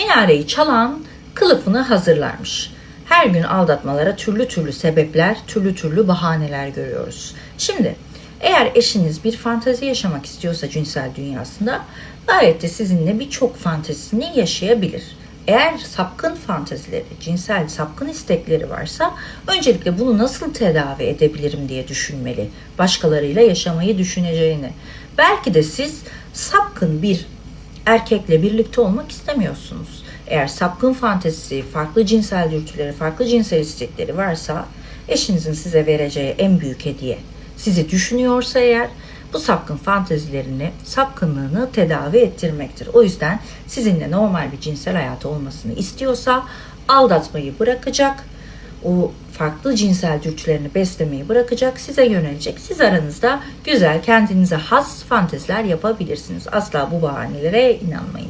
Minareyi çalan kılıfını hazırlarmış. Her gün aldatmalara türlü türlü sebepler, türlü türlü bahaneler görüyoruz. Şimdi eğer eşiniz bir fantezi yaşamak istiyorsa cinsel dünyasında gayet de sizinle birçok fantezisini yaşayabilir. Eğer sapkın fantezileri, cinsel sapkın istekleri varsa öncelikle bunu nasıl tedavi edebilirim diye düşünmeli. Başkalarıyla yaşamayı düşüneceğini. Belki de siz sapkın bir erkekle birlikte olmak istemiyorsunuz. Eğer sapkın fantezisi, farklı cinsel dürtüleri, farklı cinsel istekleri varsa eşinizin size vereceği en büyük hediye sizi düşünüyorsa eğer bu sapkın fantezilerini, sapkınlığını tedavi ettirmektir. O yüzden sizinle normal bir cinsel hayatı olmasını istiyorsa aldatmayı bırakacak, o farklı cinsel dürtülerini beslemeyi bırakacak, size yönelecek. Siz aranızda güzel, kendinize has fanteziler yapabilirsiniz. Asla bu bahanelere inanmayın.